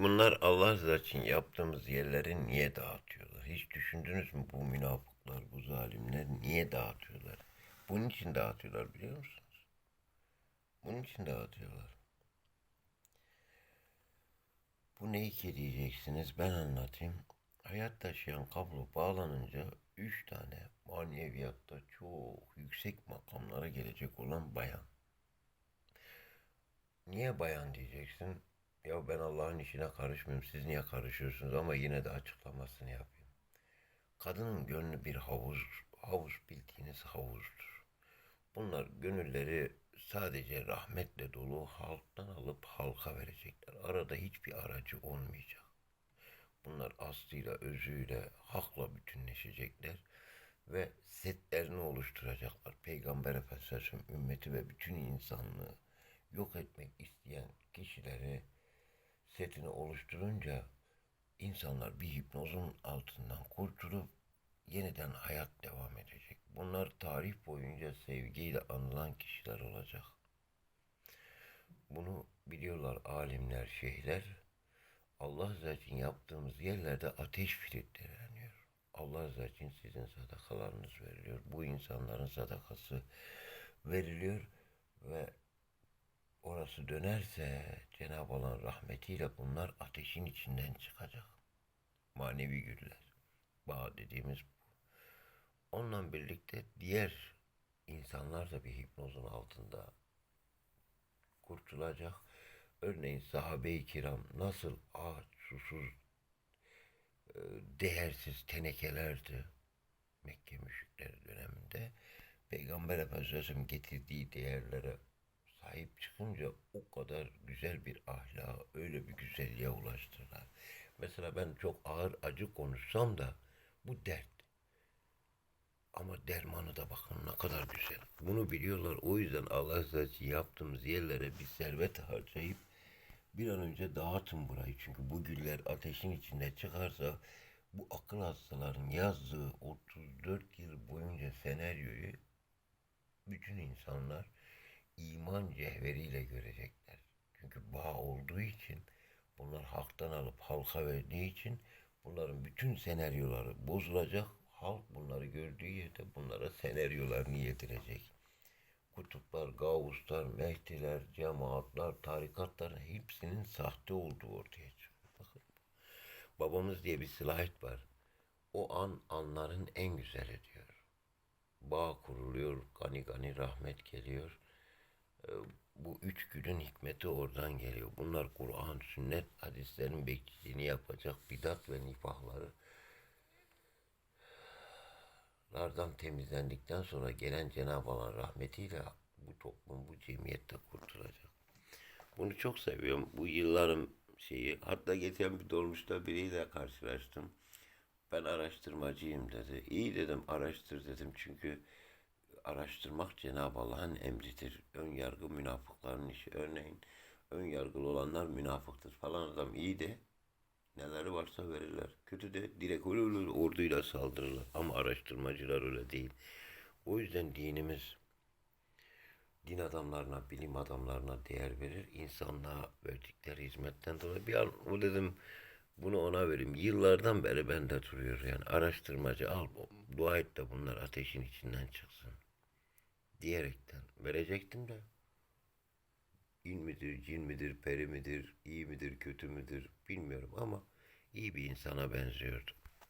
Bunlar Allah için yaptığımız yerleri niye dağıtıyorlar? Hiç düşündünüz mü bu münafıklar, bu zalimler niye dağıtıyorlar? Bunun için dağıtıyorlar biliyor musunuz? Bunun için dağıtıyorlar. Bu ne ki diyeceksiniz ben anlatayım. Hayat taşıyan kablo bağlanınca üç tane maneviyatta çok yüksek makamlara gelecek olan bayan. Niye bayan diyeceksin? Ya ben Allah'ın işine karışmıyorum. Siz niye karışıyorsunuz? Ama yine de açıklamasını yapayım. Kadının gönlü bir havuz. Havuz bildiğiniz havuzdur. Bunlar gönülleri sadece rahmetle dolu halktan alıp halka verecekler. Arada hiçbir aracı olmayacak. Bunlar aslıyla, özüyle, hakla bütünleşecekler ve setlerini oluşturacaklar. Peygamber Efendimiz'in ümmeti ve bütün insanlığı yok etmek isteyen kişileri setini oluşturunca insanlar bir hipnozun altından kurtulup yeniden hayat devam edecek. Bunlar tarih boyunca sevgiyle anılan kişiler olacak. Bunu biliyorlar alimler, şeyhler. Allah zaten yaptığımız yerlerde ateş filtreleri yanıyor. Allah zaten sizin sadakalarınız veriliyor. Bu insanların sadakası veriliyor ve orası dönerse Cenab-ı Allah'ın rahmetiyle bunlar ateşin içinden çıkacak. Manevi güller. Bağ dediğimiz bu. Onunla birlikte diğer insanlar da bir hipnozun altında kurtulacak. Örneğin sahabe-i kiram nasıl aç, susuz, e, değersiz tenekelerdi Mekke müşrikleri döneminde. Peygamber Efendimiz'in getirdiği değerlere sahip çıkınca o kadar güzel bir ahlaka, öyle bir güzelliğe ulaştılar. Mesela ben çok ağır acı konuşsam da bu dert. Ama dermanı da bakın ne kadar güzel. Bunu biliyorlar. O yüzden Allah için yaptığımız yerlere bir servet harcayıp bir an önce dağıtın burayı. Çünkü bu güller ateşin içinde çıkarsa bu akıl hastaların yazdığı 34 yıl boyunca senaryoyu bütün insanlar iman cevheriyle görecekler. Çünkü bağ olduğu için bunlar haktan alıp halka verdiği için bunların bütün senaryoları bozulacak. Halk bunları gördüğü yerde bunlara senaryolarını yedirecek. Kutuplar, gavuslar, mehdiler, cemaatler, tarikatlar hepsinin sahte olduğu ortaya çıkıyor. Bakın. Babamız diye bir silahit var. O an anların en güzeli diyor. Bağ kuruluyor, gani gani rahmet geliyor. Ee, Bu üç günün hikmeti oradan geliyor. Bunlar Kur'an, sünnet, hadislerin beklediğini yapacak bidat ve nifahları lardan temizlendikten sonra gelen Cenab-ı Allah'ın rahmetiyle bu toplum, bu cemiyette kurtulacak. Bunu çok seviyorum. Bu yılların şeyi. Hatta geçen bir dolmuşta biriyle karşılaştım. Ben araştırmacıyım dedi. İyi dedim araştır dedim. Çünkü araştırmak Cenab-ı Allah'ın emridir. Ön yargı münafıkların işi. Örneğin ön yargılı olanlar münafıktır falan adam iyi de neleri varsa verirler. Kötü de direkt öyle öyle orduyla saldırırlar. Ama araştırmacılar öyle değil. O yüzden dinimiz din adamlarına, bilim adamlarına değer verir. İnsanlığa verdikleri hizmetten dolayı bir an o dedim bunu ona vereyim. Yıllardan beri bende duruyor yani. Araştırmacı al dua et de bunlar ateşin içinden çıksın. Diyerekten verecektim de İn midir, cin midir, peri midir, iyi midir, kötü müdür bilmiyorum ama iyi bir insana benziyordu.